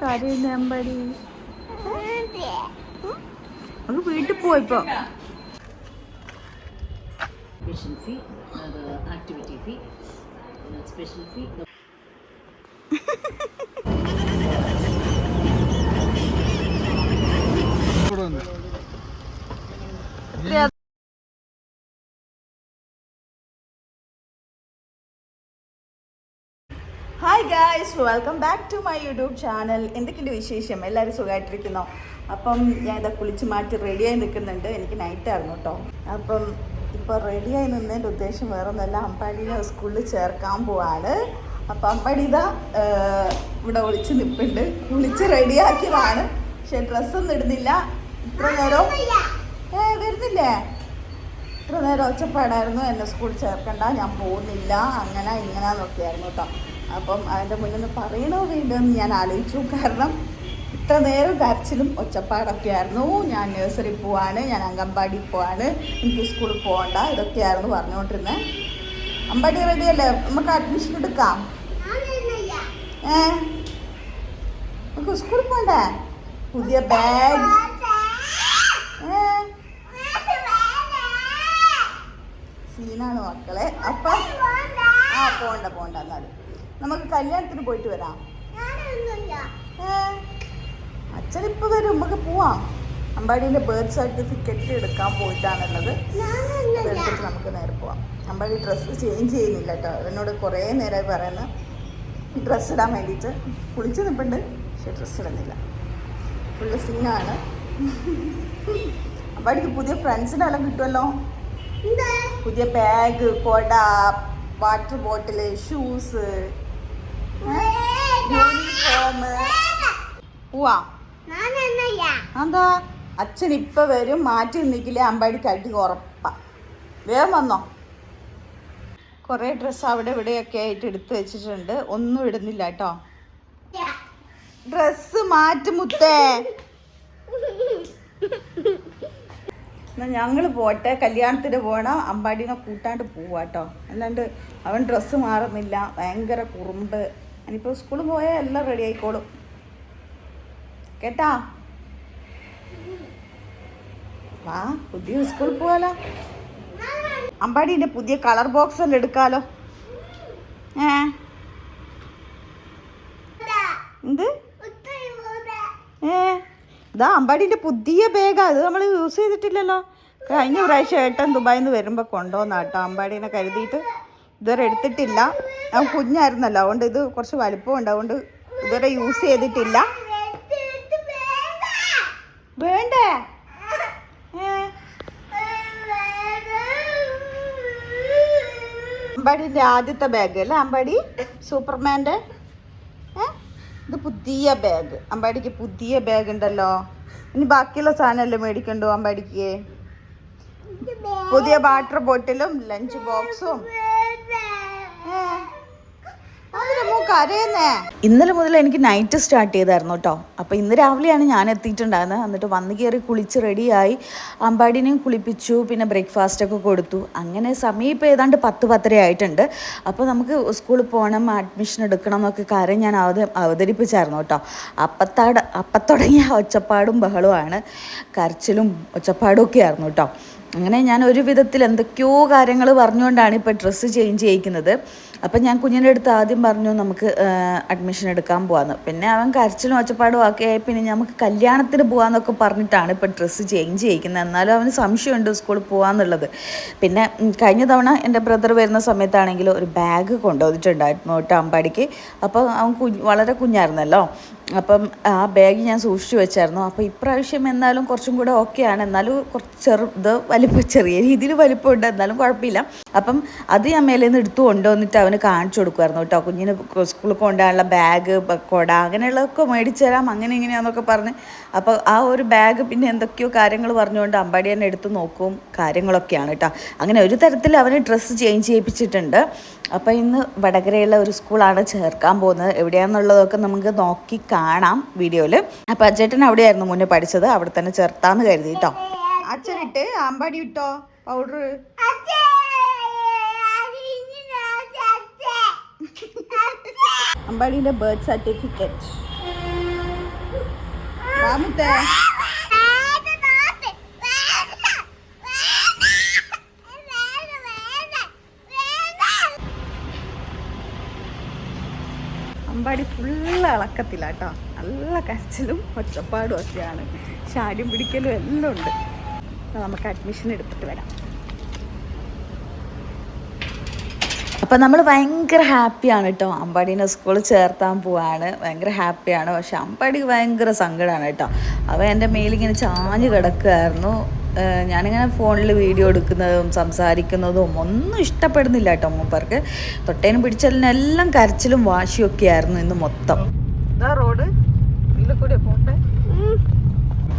കരയുന്ന അമ്പാടി നമുക്ക് വീട്ടിൽ പോയിപ്പോ Tuition fee, uh, the activity hi welcome back to my YouTube channel എന്തൊക്കെയുണ്ട് വിശേഷം? എല്ലാവരും സുഖമായിട്ടിരിക്കുന്നോ? അപ്പം ഞാൻ ഇതാ കുളിച്ച് മാറ്റി റെഡിയായി നിൽക്കുന്നുണ്ട്. എനിക്ക് നൈറ്റ് ആയിരുന്നു കേട്ടോ അപ്പം ഇപ്പോൾ റെഡിയായി നിന്നതിന്റെ ഉദ്ദേശം വേറെ ഒന്നല്ല അമ്പാടിനെ സ്കൂളിൽ ചേർക്കാൻ പോവാണ്. അപ്പം അമ്പാടി ഇതാ ഇവിടെ ഒളിച്ച് നിൽപ്പുണ്ട് കുളിച്ച് റെഡിയാക്കിയതാണ് പക്ഷെ ഡ്രസ്സൊന്നും ഇടുന്നില്ല. ഇത്ര നേരം ഏ വരുന്നില്ലേ? ഇത്ര നേരം ഒച്ചപ്പാടായിരുന്നു. എന്നെ സ്കൂളിൽ ചേർക്കണ്ട ഞാൻ പോകുന്നില്ല. അങ്ങനെ ഇങ്ങനെ നോക്കിയായിരുന്നു കേട്ടോ അപ്പം അതിന്റെ മുന്നിൽ നിന്ന് പറയണോ വേണ്ടെന്ന് ഞാൻ ആലോചിച്ചു. കാരണം ഇത്ര നേരം കരച്ചിലും ഒച്ചപ്പാടൊക്കെ ആയിരുന്നു ഞാൻ നഴ്സറി പോവാണ് ഞാൻ അംഗൻവാടി പോവാണ് എനിക്ക് സ്കൂളിൽ പോകണ്ട ഇതൊക്കെയായിരുന്നു പറഞ്ഞുകൊണ്ടിരുന്നത് അമ്പാടി റെഡിയല്ലേ നമുക്ക് അഡ്മിഷൻ എടുക്കാം. ഏ? നമുക്ക് സ്കൂളിൽ പോകണ്ടേ പുതിയ ബാഗ് സീനാണ് മക്കളെ. അപ്പം ആ പോണ്ട പോണ്ട എന്നാലും. നമുക്ക് കല്യാണത്തിന് പോയിട്ട് വരാം. അച്ഛൻ ഇപ്പൊ വരും. നമുക്ക് പോവാം. അമ്പാടിയിലെ ബർത്ത് സർട്ടിഫിക്കറ്റ് എടുക്കാൻ പോയിട്ടാണുള്ളത്. എടുത്തിട്ട് നമുക്ക് നേരെ പോവാം. അമ്പാടി ഡ്രസ്സ് ചേഞ്ച് ചെയ്യുന്നില്ല കേട്ടോ. എന്നോട് കുറേ നേരമായി പറയുന്ന. ഡ്രസ്സ് ഇടാൻ വേണ്ടിയിട്ട്. കുളിച്ച് നിൽപ്പുണ്ട് പക്ഷെ ഡ്രസ്സ് ഇടുന്നില്ല. ഫുള്ള് സീനാണ് അമ്പാടിക്ക് പുതിയ ഫ്രണ്ട്സിനെല്ലാം കിട്ടുമല്ലോ? പുതിയ ബാഗ് കൊട വാട്ടർ ബോട്ടിൽ ഷൂസ് പോവാ എന്താ അച്ഛൻ ഇപ്പൊ വരും മാറ്റി നിൽക്കില്ല അമ്പാടിക്ക് അടി ഉറപ്പാ. വേഗം വന്നോ. കുറേ ഡ്രസ്സ് അവിടെ ഇവിടെയൊക്കെ ആയിട്ട് എടുത്ത് വെച്ചിട്ടുണ്ട്. ഒന്നും ഇടുന്നില്ല കേട്ടോ. ഡ്രസ്സ് മാറ്റി മുത്തേ. എന്നാ ഞങ്ങൾ പോട്ടെ. കല്യാണത്തിന് പോകണം അമ്പാടിനെ കൂട്ടാണ്ട് പോവാട്ടോ അല്ലാണ്ട് അവൻ ഡ്രസ്സ് മാറുന്നില്ല. ഭയങ്കര കുറുമ്പ്. ഇനിയിപ്പോൾ സ്കൂളിൽ പോയാൽ എല്ലാം റെഡി ആയിക്കോളും. കേട്ടാ? വാ പുതിയ സ്കൂളിൽ പോവാലോ. അമ്പാടിന്റെ പുതിയ കളർ ബോക്സ് എല്ലാം എടുക്കാലോ. ഏ? എന്ത്? ഏ? ഇതാ അമ്പാടിന്റെ പുതിയ ബാഗാ. അത് നമ്മൾ യൂസ് ചെയ്തിട്ടില്ലല്ലോ. കഴിഞ്ഞ പ്രാവശ്യം ഏട്ടൻ ദുബായിൽ നിന്ന് വരുമ്പോൾ കൊണ്ടുവന്നാട്ടോ അമ്പാടീനെ കരുതിയിട്ട്. ഇതുവരെ എടുത്തിട്ടില്ല. അവൻ കുഞ്ഞായിരുന്നല്ലോ അതുകൊണ്ട് ഇത് കുറച്ച് വലിപ്പമുണ്ട് അതുകൊണ്ട് ഇതുവരെ യൂസ് ചെയ്തിട്ടില്ല. വേണ്ടേ? ഏ അമ്പാടിന്റെ ആദ്യത്തെ ബാഗ് അല്ലേ അമ്പാടി? സൂപ്പർമാന്റെ ഏ? ഇത് പുതിയ ബാഗ് അമ്പാടിക്ക് പുതിയ ബാഗ് ഉണ്ടല്ലോ. ഇനി ബാക്കിയുള്ള സാധനമല്ലേ മേടിക്കണ്ടോ അമ്പാടിക്ക്? പുതിയ വാട്ടർ ബോട്ടിലും ലഞ്ച് ബോക്സും ഇന്നലെ മുതൽ എനിക്ക് നൈറ്റ് സ്റ്റാർട്ട് ചെയ്തായിരുന്നു കേട്ടോ അപ്പോൾ ഇന്ന് രാവിലെയാണ് ഞാൻ എത്തിയിട്ടുണ്ടായിരുന്നത്. എന്നിട്ട് വന്ന് കയറി കുളിച്ച് റെഡിയായി അമ്പാടിനെയും കുളിപ്പിച്ചു പിന്നെ ബ്രേക്ക്ഫാസ്റ്റ് ഒക്കെ കൊടുത്തു. അങ്ങനെ സമയം ഇപ്പോൾ ഏതാണ്ട് പത്ത് പത്തര ആയിട്ടുണ്ട്. അപ്പോൾ നമുക്ക് സ്കൂളിൽ പോകണം അഡ്മിഷൻ എടുക്കണം എന്നൊക്കെ കാര്യം ഞാൻ അവത അവതരിപ്പിച്ചായിരുന്നു കേട്ടോ അപ്പത്താട് അപ്പത്തുടങ്ങിയ ഒച്ചപ്പാടും ബഹളവുമാണ് കരച്ചിലും ഒച്ചപ്പാടും ഒക്കെ ആയിരുന്നു കേട്ടോ അങ്ങനെ ഞാൻ ഒരു വിധത്തിൽ എന്തൊക്കെയോ കാര്യങ്ങൾ പറഞ്ഞുകൊണ്ടാണ് ഇപ്പോൾ ഡ്രസ്സ് ചേഞ്ച് ചെയ്യിക്കുന്നത്. അപ്പം ഞാൻ കുഞ്ഞിന്റെ അടുത്ത് ആദ്യം പറഞ്ഞു നമുക്ക് അഡ്മിഷൻ എടുക്കാൻ പോകാമെന്ന് പിന്നെ അവൻ കരച്ചിലും ഒച്ചപ്പാടും ഒക്കെ ആയി പിന്നെ നമുക്ക് കല്യാണത്തിന് പോകാമെന്നൊക്കെ പറഞ്ഞിട്ടാണ് ഇപ്പം ഡ്രസ്സ് ചേഞ്ച് ചെയ്യിക്കുന്നത്. എന്നാലും അവന് സംശയമുണ്ട് സ്കൂളിൽ പോകാമെന്നുള്ളത് പിന്നെ കഴിഞ്ഞ തവണ എന്റെ ബ്രദർ വരുന്ന സമയത്താണെങ്കിൽ ഒരു ബാഗ് കൊണ്ടുവന്നിട്ടുണ്ടായിരുന്നു കേട്ടോ അമ്പാടിക്ക്. അപ്പോൾ അവൻ കുഞ്ഞ് വളരെ കുഞ്ഞായിരുന്നല്ലോ. അപ്പം ആ ബാഗ് ഞാൻ സൂക്ഷിച്ചു വെച്ചായിരുന്നു. അപ്പോൾ ഇപ്രാവശ്യം എന്നാലും കുറച്ചും കൂടെ ഓക്കെയാണ് എന്നാലും കുറച്ച് ചെറു ഇത് വലിപ്പം ചെറിയ രീതിയിൽ വലിപ്പമുണ്ട്. എന്നാലും കുഴപ്പമില്ല. അപ്പം അത് ഞാൻ മേലെ നിന്ന് എടുത്തു കൊണ്ടുവന്നിട്ട് അവന് കാണിച്ചു കൊടുക്കുമായിരുന്നു കേട്ടോ. കുഞ്ഞിന് സ്കൂളിൽ കൊണ്ടുപോകാനുള്ള ബാഗ് കൊട അങ്ങനെയുള്ളതൊക്കെ മേടിച്ചു തരാം. അങ്ങനെ ഇങ്ങനെയാന്നൊക്കെ പറഞ്ഞ്. അപ്പോൾ ആ ഒരു ബാഗ് പിന്നെ എന്തൊക്കെയോ കാര്യങ്ങൾ പറഞ്ഞുകൊണ്ട് അമ്പാടി തന്നെ എടുത്ത് നോക്കും. കാര്യങ്ങളൊക്കെയാണ് കേട്ടോ. അങ്ങനെ ഒരു തരത്തിൽ അവന് ഡ്രസ്സ് ചേഞ്ച് ചെയ്യിപ്പിച്ചിട്ടുണ്ട്. അപ്പോൾ ഇന്ന് വടകരയുള്ള ഒരു സ്കൂളാണ് ചേർക്കാൻ പോകുന്നത്. എവിടെയാണെന്നുള്ളതൊക്കെ നമുക്ക് നോക്കി കാണാം വീഡിയോയിൽ അപ്പോൾ അച്ചേട്ടൻ അവിടെയായിരുന്നു മുന്നേ പഠിച്ചത്. അവിടെ തന്നെ ചേർത്താന്ന് കരുതി കേട്ടോ അച്ഛനിട്ട് ആമ്പാടി ഇട്ടോ പൗഡർ അമ്പാടിയുടെ ബർത്ത് സർട്ടിഫിക്കറ്റ്. അമ്പാടി ഫുള്ള് ഇളക്കത്തില്ല കേട്ടോ നല്ല കരച്ചിലും ഒച്ചപ്പാടും ഒക്കെയാണ്. ശാടിയും പിടിക്കലും എല്ലാം ഉണ്ട്. നമുക്ക് അഡ്മിഷൻ എടുത്തിട്ട് വരാം. അപ്പം നമ്മൾ ഭയങ്കര ഹാപ്പിയാണ് കേട്ടോ. അമ്പാടീനെ സ്കൂളിൽ ചേർത്താൻ പോവാണ്. ഭയങ്കര ഹാപ്പിയാണ് പക്ഷെ അമ്പാടിക്ക് ഭയങ്കര സങ്കടമാണ് കേട്ടോ. അവൻ എന്റെ മേലിങ്ങനെ ചാഞ്ഞ് കിടക്കുമായിരുന്നു ഞാനിങ്ങനെ ഫോണിൽ വീഡിയോ എടുക്കുന്നതും സംസാരിക്കുന്നതും ഒന്നും ഇഷ്ടപ്പെടുന്നില്ല കേട്ടോ മൂപ്പർക്ക് തൊട്ടേനും പിടിച്ചതിനെല്ലാം കരച്ചിലും വാശിയൊക്കെ ആയിരുന്നു ഇന്ന് മൊത്തം റോഡ് കൂടെ പോട്ടെ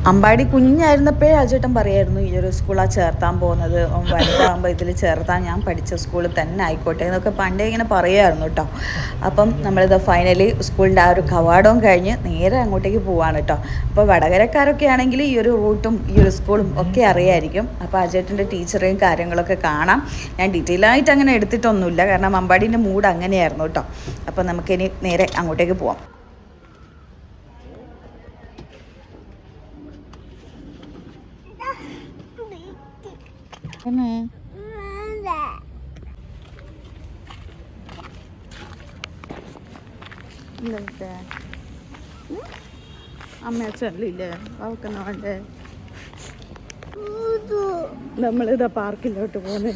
അമ്പാടി കുഞ്ഞായിരുന്നപ്പോഴേ അജേട്ടൻ പറയായിരുന്നു ഈ ഒരു സ്കൂളാണ് ചേർത്താൻ പോകുന്നത്. വലുതാകുമ്പോൾ ഇതിൽ ചേർത്താൻ ഞാൻ പഠിച്ച സ്കൂളിൽ തന്നെ ആയിക്കോട്ടെ എന്നൊക്കെ പണ്ടേ ഇങ്ങനെ പറയുമായിരുന്നു കേട്ടോ അപ്പം നമ്മളിത് ഫൈനലി സ്കൂളിന്റെ ആ ഒരു കവാടവും കഴിഞ്ഞ് നേരെ അങ്ങോട്ടേക്ക് പോവാണ് കേട്ടോ അപ്പോൾ വടകരക്കാരൊക്കെ ആണെങ്കിൽ ഈ ഒരു റൂട്ടും ഈ ഒരു സ്കൂളും ഒക്കെ അറിയായിരിക്കും. അപ്പോൾ അജേട്ടന്റെ ടീച്ചറെയും കാര്യങ്ങളൊക്കെ കാണാം. ഞാൻ ഡീറ്റെയിൽ ആയിട്ട് അങ്ങനെ എടുത്തിട്ടൊന്നുമില്ല. കാരണം അമ്പാടീന്റെ മൂഡ് അങ്ങനെയായിരുന്നു കേട്ടോ അപ്പോൾ നമുക്കിനി നേരെ അങ്ങോട്ടേക്ക് പോവാം. തന്നെ. on. അമ്മ ചൊല്ലില്ലേ? അവക്കെന്നാ വേണ്ടേ? നമ്മളിതാ പാർക്കിലോട്ട് പോന്നെ.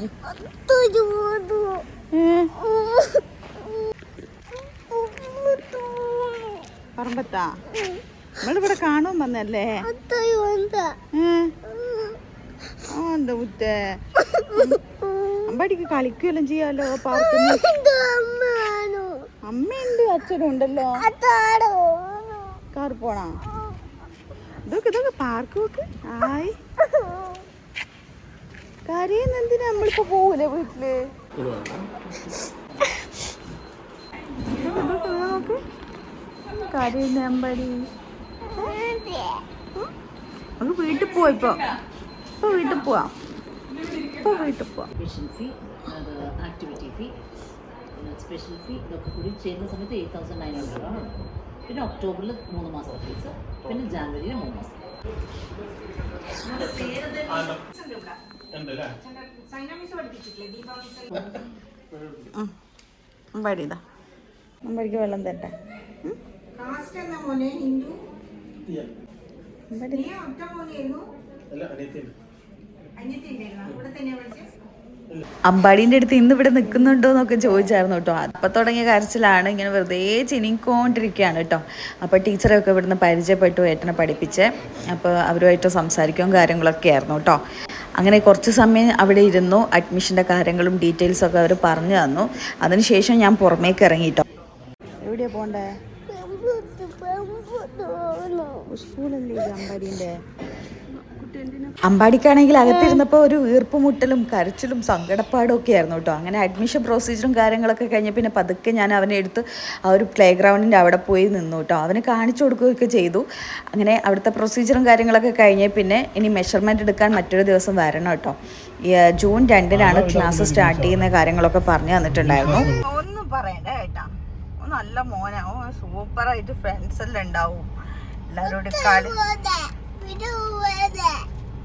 പറമ്പത്താ? നമ്മളിവിടെ കാണും വന്നല്ലേ? ഏ? എന്താ ഉത്തേ? അമ്പടിക്ക് കളിക്കുകയെല്ലാം ചെയ്യാലോ? അമ്മയുണ്ട് അച്ഛനും ഉണ്ടല്ലോ. കാർ പോണാ? ഇതൊക്കെ ഇതൊക്കെ പാർക്ക് നോക്ക് ആയി. കരയുന്ന എന്തിനാ നമ്മളിപ്പോ പോകൂലേ വീട്ടിൽ? കരയുന്ന അമ്പടി. നമുക്ക് വീട്ടിൽ പോവാ ഇപ്പൊ വീട്ടിൽ പോവാം. ഇപ്പൊ വീട്ടിൽ പോവാം. അഡ്മിഷൻ ഫീ അത് ആക്ടിവിറ്റി ഫീ പിന്നെ സ്പെഷ്യൽ ഫീ ഇതൊക്കെ കൂടി ചെയ്യുന്ന സമയത്ത് എയ്റ്റ് തൗസൻഡ് നയൻ ഹൺഡ്രഡ് ആണ്. പിന്നെ ഒക്ടോബറിൽ മൂന്ന് മാസത്തെ ഫീസ് പിന്നെ ജാനുവരിയിൽ മൂന്ന് മാസം. അമ്പാടി ഇതാ. അമ്പാടിക്ക് വെള്ളം തരട്ടെ. ഉം? അമ്പാടി അമ്പാടീന്റെ അടുത്ത് ഇന്ന് ഇവിടെ നിൽക്കുന്നുണ്ടോ എന്നൊക്കെ ചോദിച്ചായിരുന്നു കേട്ടോ. അപ്പം തുടങ്ങിയ കരച്ചിലാണ്. ഇങ്ങനെ വെറുതെ ചിനിക്കൊണ്ടിരിക്കുകയാണ് കേട്ടോ. അപ്പോൾ ടീച്ചറൊക്കെ ഇവിടുന്ന് പരിചയപ്പെട്ടു ഏട്ടനെ പഠിപ്പിച്ച്. അപ്പോൾ അവരുമായിട്ട് സംസാരിക്കുകയും കാര്യങ്ങളൊക്കെ ആയിരുന്നു കേട്ടോ. അങ്ങനെ കുറച്ച് സമയം അവിടെ ഇരുന്നു. അഡ്മിഷന്റെ കാര്യങ്ങളും ഡീറ്റെയിൽസും ഒക്കെ അവർ പറഞ്ഞു തന്നു. അതിനുശേഷം ഞാൻ പുറമേക്ക് ഇറങ്ങി കേട്ടോ. എവിടെയാ പോണ്ടേ സ്കൂളല്ലേ അമ്പാടീന്റെ അമ്പാടിക്കാണെങ്കിൽ അകത്തിരുന്നപ്പോൾ ഒരു വീർപ്പുമുട്ടലും കരച്ചിലും സങ്കടപ്പാടും ഒക്കെ ആയിരുന്നു കേട്ടോ. അങ്ങനെ അഡ്മിഷൻ പ്രൊസീജറും കാര്യങ്ങളൊക്കെ കഴിഞ്ഞ് പിന്നെ പതുക്കെ ഞാൻ അവനെ എടുത്ത് ആ ഒരു പ്ലേ ഗ്രൗണ്ടിന്റെ അവിടെ പോയി നിന്നു കേട്ടോ. അവന് കാണിച്ചു കൊടുക്കുകയൊക്കെ ചെയ്തു. അങ്ങനെ അവിടുത്തെ പ്രൊസീജറും കാര്യങ്ങളൊക്കെ കഴിഞ്ഞ് പിന്നെ ഇനി മെഷർമെന്റ് എടുക്കാൻ മറ്റൊരു ദിവസം വരണം കേട്ടോ. ജൂൺ രണ്ടിനാണ് ക്ലാസ് സ്റ്റാർട്ട് ചെയ്യുന്ന കാര്യങ്ങളൊക്കെ പറഞ്ഞു തന്നിട്ടുണ്ടായിരുന്നു. ഒന്നും പറയണ്ട കേട്ടാ നല്ല മോനാ. സൂപ്പറായിട്ട് ഫ്രണ്ട്സ് എല്ലാം ഉണ്ടാവും. എല്ലാവരോടും കളി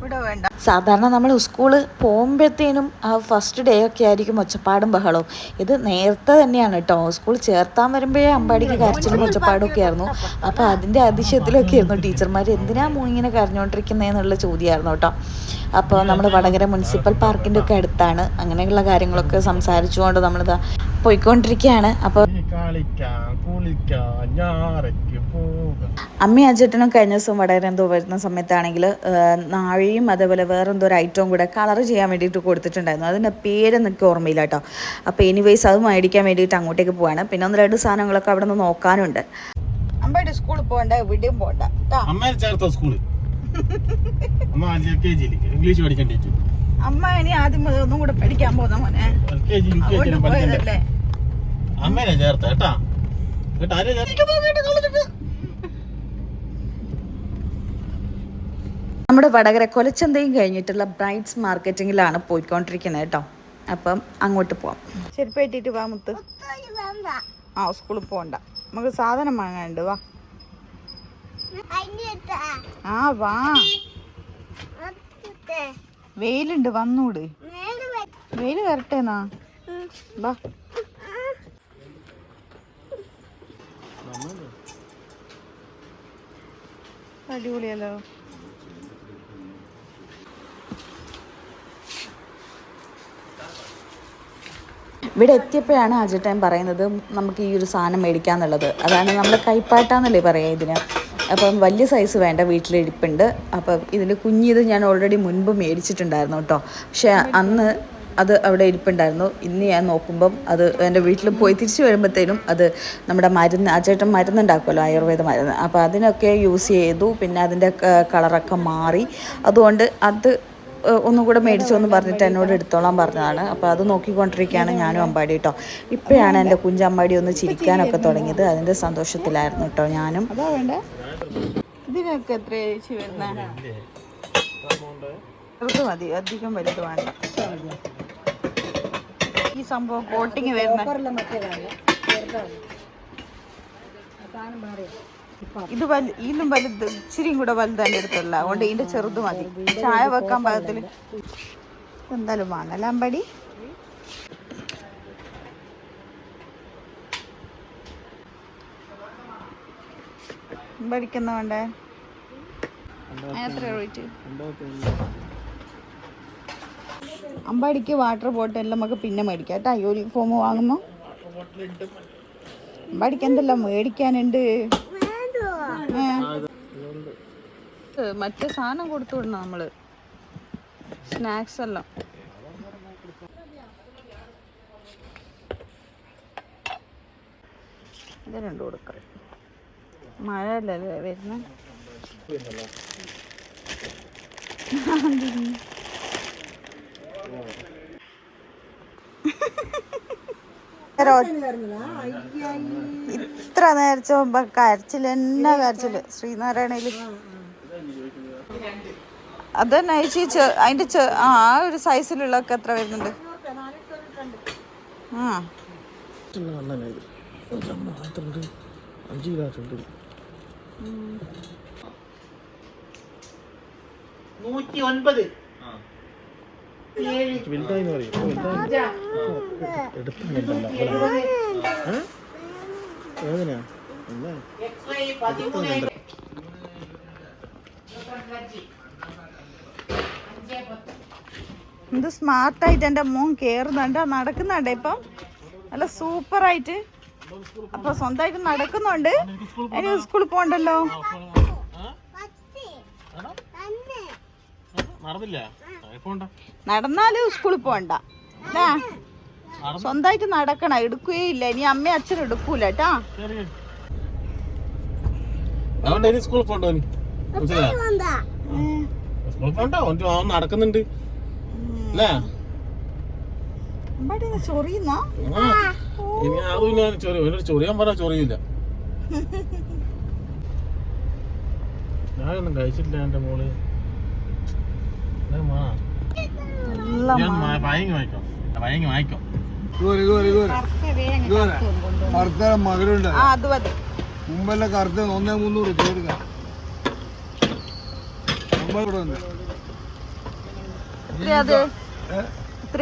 ഇവിടെ വേണ്ട. സാധാരണ നമ്മൾ സ്കൂൾ പോകുമ്പോഴത്തേനും ആ ഫസ്റ്റ് ഡേ ഒക്കെ ആയിരിക്കും ഒച്ചപ്പാടും ബഹളവും. ഇത് നേരത്തെ തന്നെയാണ് കേട്ടോ സ്കൂൾ ചേർത്താൻ വരുമ്പോഴേ അമ്പാടിക്ക് കരച്ചിലും ഒച്ചപ്പാടും ഒക്കെ ആയിരുന്നു. അപ്പോൾ അതിന്റെ അതിശയത്തിലൊക്കെ ആയിരുന്നു ടീച്ചർമാർ എന്തിനാ മോ ഇങ്ങനെ കരഞ്ഞുകൊണ്ടിരിക്കുന്നതെന്നുള്ള ചോദ്യമായിരുന്നു കേട്ടോ അപ്പോൾ നമ്മൾ വടകര മുനിസിപ്പൽ പാർക്കിന്റെ ഒക്കെ അടുത്താണ്. അങ്ങനെയുള്ള കാര്യങ്ങളൊക്കെ സംസാരിച്ചുകൊണ്ട് നമ്മളിതാ പോയിക്കൊണ്ടിരിക്കുകയാണ് അപ്പോൾ അമ്മയും അജേട്ടനും കഴിഞ്ഞ ദിവസം വടകര എന്തോ വരുന്ന സമയത്താണെങ്കിൽ നാഴിയും അതേപോലെ വേറെ എന്തോ ഒരു ഐറ്റവും കൂടെ കളർ ചെയ്യാൻ വേണ്ടിയിട്ട് കൊടുത്തിട്ടുണ്ടായിരുന്നു. അതിന്റെ പേര് എനിക്ക് ഓർമ്മയില്ല കേട്ടോ അപ്പോൾ എനിവേസ് അത് മേടിക്കാൻ വേണ്ടിയിട്ട് അങ്ങോട്ടേക്ക് പോവാണ്. പിന്നെ ഒന്ന് രണ്ട് സാധനങ്ങളൊക്കെ അവിടെ നിന്ന് നോക്കാനുണ്ട്. അമ്മയുടെ സ്കൂളിൽ പോകണ്ട എവിടെയും പോകണ്ട. ചേർത്തോ സ്കൂളിൽ അമ്മ ഇംഗ്ലീഷ് അമ്മ ഇനി ആദ്യം ഒന്നും കൂടെ പഠിക്കാൻ പോകുന്ന മോനെ. പോയതല്ലേ. അമ്മേനെ ചേർത്ത കേട്ടാ? കേട്ടാ ആരെ ചേർത്ത നമ്മുടെ വടകര കൊലച്ചന്തയും കഴിഞ്ഞിട്ടുള്ള ബ്രൈറ്റ്സ് മാർക്കറ്റിങ്ങിലാണ് പോയിക്കൊണ്ടിരിക്കുന്നത് കേട്ടോ. അപ്പം അങ്ങോട്ട് പോവാം. ചെരുപ്പ് കെട്ടിയിട്ട് വാ മുത്ത്. ആ സ്കൂളിൽ പോകണ്ട നമുക്ക് സാധനം വാങ്ങാനുണ്ട് വാ. ആ വാ. വെയിലുണ്ട് വന്നൂട്. വെയിൽ വരട്ടേന്നാ വാ. അടിപൊളിയല്ലോ. ഇവിടെ എത്തിയപ്പോഴാണ് അജിട്ടൻ പറയുന്നത് നമുക്ക് ഈ ഒരു സാധനം മേടിക്കാന്നുള്ളത്. അതാണ് നമ്മൾ കൈപ്പാട്ടാന്നല്ലേ പറയുക ഇതിന്. അപ്പം വലിയ സൈസ് വേണ്ട വീട്ടിലിരിപ്പുണ്ട് അപ്പം ഇതിന്റെ കുഞ്ഞിത് ഞാൻ ഓൾറെഡി മുൻപ് മേടിച്ചിട്ടുണ്ടായിരുന്നു കേട്ടോ. പക്ഷേ അന്ന് അത് അവിടെ ഇരിപ്പുണ്ടായിരുന്നു. ഇന്ന് ഞാൻ നോക്കുമ്പം അത് എന്റെ വീട്ടിൽ പോയി തിരിച്ചു വരുമ്പോഴത്തേനും അത് നമ്മുടെ മരുന്ന് ആ ചേട്ടൻ മരുന്നുണ്ടാക്കുമല്ലോ ആയുർവേദ മരുന്ന്. അപ്പോൾ അതിനൊക്കെ യൂസ് ചെയ്തു. പിന്നെ അതിന്റെ കളറൊക്കെ മാറി. അതുകൊണ്ട് അത് ഒന്നും കൂടെ മേടിച്ചു എന്ന് പറഞ്ഞിട്ട് എന്നോട് എടുത്തോളാൻ പറഞ്ഞതാണ്. അപ്പോൾ അത് നോക്കിക്കൊണ്ടിരിക്കുകയാണ് ഞാനും അമ്പാടി കേട്ടോ ഇപ്പോഴാണ് എന്റെ കുഞ്ചമ്പാടി ഒന്ന് ചിരിക്കാനൊക്കെ തുടങ്ങിയത്. അതിന്റെ സന്തോഷത്തിലായിരുന്നു കേട്ടോ ഞാനും. അതാ വേണ്ടേ? ഇതിനൊക്കെ എത്ര ചേച്ചി വരുന്ന? ചെറുത് മതി അധികം വലുത് വേണ്ട. ഈ സംഭവം കോട്ടിങ് വരുന്ന? ഇത് വലു ഇതിലും വലുത് ഇച്ചിരിയും കൂടെ വലുതാണ് എടുത്തുള്ള അതുകൊണ്ട് ഇതിന്റെ ചെറുത് മതി. ചായ വെക്കാൻ പാകത്തിൽ എന്തായാലും വാങ്ങല അമ്പടി? അമ്പടിക്കുന്ന വേണ്ടേ? അതിന് എത്ര റേറ്റ് അമ്പാടിക്ക് വാട്ടർ ബോട്ടിൽ നമുക്ക് പിന്നെ മേടിക്കാം കേട്ടോ. യൂണിഫോം വാങ്ങുമ്പോൾ അമ്പാടിക്ക് എന്തെല്ലാം മേടിക്കാനുണ്ട്? മറ്റേ സാധനം കൊടുത്തു വിടണം നമ്മൾ. സ്നാക്സ് എല്ലാം. ഇത് രണ്ടു കൊടുക്കാം. മഴ അല്ലല്ലേ വരുന്ന? ഇത്ര നേരത്തെ കരച്ചിൽ എന്നാ കരച്ചിൽ ശ്രീനാരായണയിൽ. അതന്നെ ചേച്ചി ചെ- അതിന്റെ ആ ഒരു സൈസിലുള്ളൊക്കെ എത്ര വരുന്നുണ്ട്? ആ. നൂറ്റി ഒൻപത്. വലുതായി പറയും. ഏതിനാ? എന്നാ എന്ത് സ്മാർട്ടായിട്ട് എന്റെ മോൻ കേറുന്നുണ്ട്. നടക്കുന്നുണ്ട് ഇപ്പം. നല്ല സൂപ്പറായിട്ട്. അപ്പൊ സ്വന്തമായിട്ട് നടക്കുന്നുണ്ട്. ഇനി സ്കൂളിൽ പോണ്ടല്ലോ നടന്നില്ല. നടന്നാലും സ്കൂളിൽ പോകണ്ട അല്ലേ സ്വന്തമായിട്ട് നടക്കണം. എടുക്കുകയില്ല ഇനി അമ്മ അച്ഛൻ എടുക്കൂല കേട്ടാ. സ്കൂളിൽ പോണ്ടോ സ്കൂളിൽ അവൻ നടക്കുന്നുണ്ട്. അല്ലേ? ചൊറിയുന്ന? ചൊറിയാൻ ചൊറിയില്ല. ഞാനൊന്നും കഴിച്ചിട്ടില്ല എന്റെ മോൾ. ഞാൻ പയങ്ങി വായിക്കോ കറുത്ത മകരുണ്ട് ആ അത് മതി. മുമ്പെല്ലാം കറുത്ത ഒന്നേ മുന്നൂറ്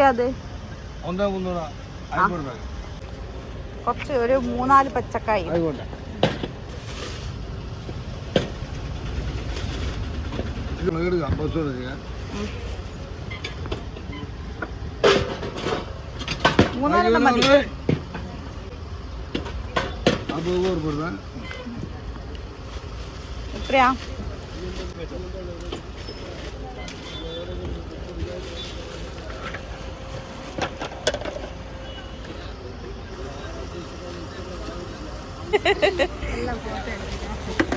അത്? ഒന്നേ മുന്നൂറ് കുറച്ച് ഒരു മൂന്നാൽ പച്ചക്കായി. ആയിക്കോട്ടെ. ഇത് എടുക്കാം ബസ് എടുക്കാം. മൂന്നാലെണ്ണം മതി. എത്രയാ?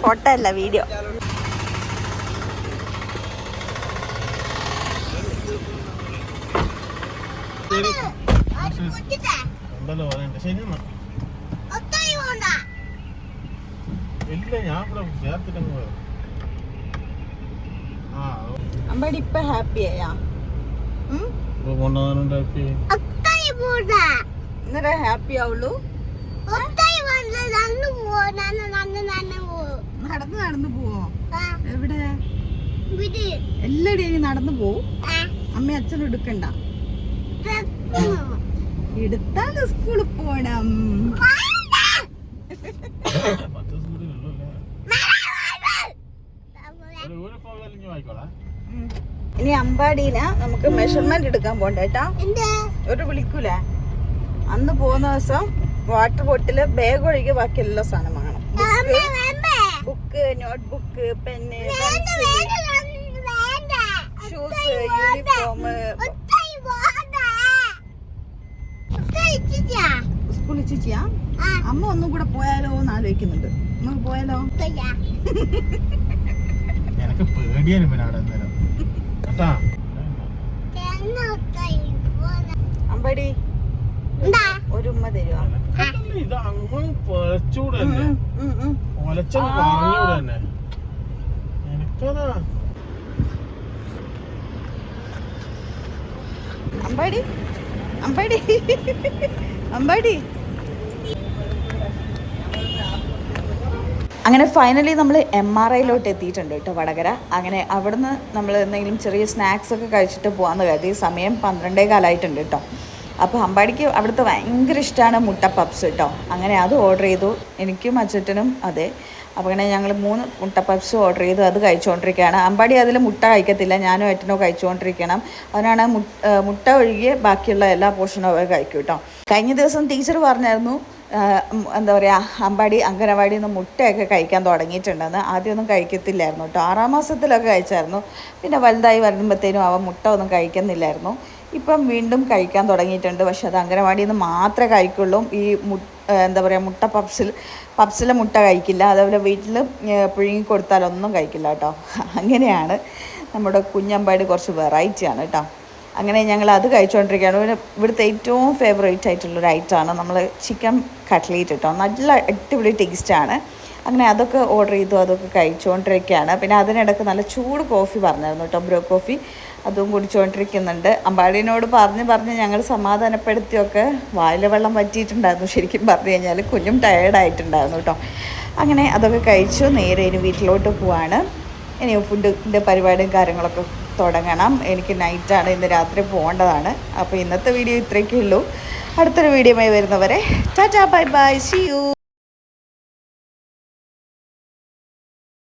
ഫോട്ടോ അല്ല വീഡിയോ. എന്തല്ലോ പറയണ്ട. ശരി എന്നാ. ഇല്ല ഞാൻ ഇവിടെ ചേർത്തിട്ടങ്ങ് പോയത്. ആ അമ്പാടി ഇപ്പൊ ഹാപ്പി ആയാ? ഇപ്പൊ കൊണ്ടുപോകാനുണ്ടാക്കി ഇന്നലെ ഹാപ്പി ആവുള്ളൂ. നടന്ന് നടന്നു പോവോ? എവിടെ? നടന്നു പോവും. അമ്മ അച്ഛനും എടുക്കണ്ട എടുത്താൽ സ്കൂളിൽ പോണം. ഇനി അമ്പാടിയില നമുക്ക് മെഷർമെന്റ് എടുക്കാൻ പോണ്ട കേട്ടാ. ഒരു വിളിക്കൂലേ. അന്ന് പോകുന്ന ദിവസം വാട്ടർ ബോട്ടിൽ ബാഗ് ഒഴികെ ബാക്കി എല്ലാ സാധനം വാങ്ങണം. Book notebook pen uniform സ്കൂളിൽ ചേച്ചിയാ അമ്മ ഒന്നും കൂടെ പോയാലോ എന്ന് ആലോചിക്കുന്നുണ്ട്. നമുക്ക് പോയാലോ? എനിക്ക് പേടിയാണ് അമ്പടി. ഒരു ഉമ്മ തരുവാ? അമ്പാടി. അമ്പാടി. അമ്പാടി. അങ്ങനെ ഫൈനലി നമ്മൾ എം ആർ ഐയിലോട്ട് എത്തിയിട്ടുണ്ട് കേട്ടോ വടകര. അങ്ങനെ അവിടുന്ന് നമ്മൾ എന്തെങ്കിലും ചെറിയ സ്നാക്സ് ഒക്കെ കഴിച്ചിട്ട് പോകാമെന്ന് കരുതി. സമയം പന്ത്രണ്ടേ കാലമായിട്ടുണ്ട് കേട്ടോ അപ്പോൾ അമ്പാടിക്ക് അവിടുത്തെ ഭയങ്കര ഇഷ്ടമാണ് മുട്ട പപ്സ് കേട്ടോ അങ്ങനെ അത് ഓർഡർ ചെയ്തു. എനിക്കും അച്ചട്ടനും അതെ. അപ്പോൾ അങ്ങനെ ഞങ്ങൾ മൂന്ന് മുട്ട പപ്സ് ഓർഡർ ചെയ്തു. അത് കഴിച്ചുകൊണ്ടിരിക്കുകയാണ് അമ്പാടി അതിൽ മുട്ട കഴിക്കത്തില്ല. ഞാനും ഏട്ടനോ കഴിച്ചുകൊണ്ടിരിക്കണം അതിനാണ് മുട്ട ഒഴികെ ബാക്കിയുള്ള എല്ലാ പോർഷനും അവർ കഴിക്കും കേട്ടോ കഴിഞ്ഞ ദിവസം ടീച്ചർ പറഞ്ഞായിരുന്നു എന്താ പറയുക അമ്പാടി അംഗനവാടിയിൽ നിന്ന് മുട്ടയൊക്കെ കഴിക്കാൻ തുടങ്ങിയിട്ടുണ്ടെന്ന്. ആദ്യമൊന്നും കഴിക്കത്തില്ലായിരുന്നു കേട്ടോ. ആറാം മാസത്തിലൊക്കെ കഴിച്ചായിരുന്നു. പിന്നെ വലുതായി വരുമ്പോഴത്തേനും അവ മുട്ട ഒന്നും കഴിക്കുന്നില്ലായിരുന്നു. ഇപ്പം വീണ്ടും കഴിക്കാൻ തുടങ്ങിയിട്ടുണ്ട്. പക്ഷെ അത് അംഗനവാടിയിൽ നിന്ന് മാത്രമേ കഴിക്കുള്ളൂ. ഈ മു എന്താ പറയുക മുട്ട പപ്സിൽ പപ്സിലെ മുട്ട കഴിക്കില്ല. അതേപോലെ വീട്ടിൽ പുഴുങ്ങി കൊടുത്താലൊന്നും കഴിക്കില്ല കേട്ടോ. അങ്ങനെയാണ് നമ്മുടെ കുഞ്ഞമ്പാടി കുറച്ച് വെറൈറ്റിയാണ് കേട്ടോ. അങ്ങനെ ഞങ്ങൾ അത് കഴിച്ചുകൊണ്ടിരിക്കുകയാണ്. ഇവിടുത്തെ ഏറ്റവും ഫേവറേറ്റ് ആയിട്ടുള്ളൊരു ഐറ്റമാണ് നമ്മൾ ചിക്കൻ കട്ട്ലേറ്റ് കേട്ടോ നല്ല അടിപൊളി ടേസ്റ്റാണ് അങ്ങനെ അതൊക്കെ ഓർഡർ ചെയ്തു അതൊക്കെ കഴിച്ചുകൊണ്ടിരിക്കുകയാണ്. പിന്നെ അതിനിടയ്ക്ക് നല്ല ചൂട് കോഫി പറഞ്ഞായിരുന്നു കേട്ടോ ബ്രോ കോഫി അതും കുടിച്ചുകൊണ്ടിരിക്കുന്നുണ്ട്. അമ്പാടിനോട് പറഞ്ഞ് പറഞ്ഞ് ഞങ്ങൾ സമാധാനപ്പെടുത്തിയൊക്കെ വായിലെ വെള്ളം പറ്റിയിട്ടുണ്ടായിരുന്നു ശരിക്കും പറഞ്ഞു കഴിഞ്ഞാൽ കുഞ്ഞും ടയേർഡായിട്ടുണ്ടായിരുന്നു കേട്ടോ. അങ്ങനെ അതൊക്കെ കഴിച്ചു നേരെ ഇനി വീട്ടിലോട്ട് പോവാണ്. ഇനി ഫുഡിന്റെ പരിപാടിയും കാര്യങ്ങളൊക്കെ തുടങ്ങണം. എനിക്ക് നൈറ്റാണ് ഇന്ന് രാത്രി പോകേണ്ടതാണ്. അപ്പോൾ ഇന്നത്തെ വീഡിയോ ഇത്രയൊക്കെ ഉള്ളൂ അടുത്തൊരു വീഡിയോയുമായി വരുന്നവരെ tata bye bye see you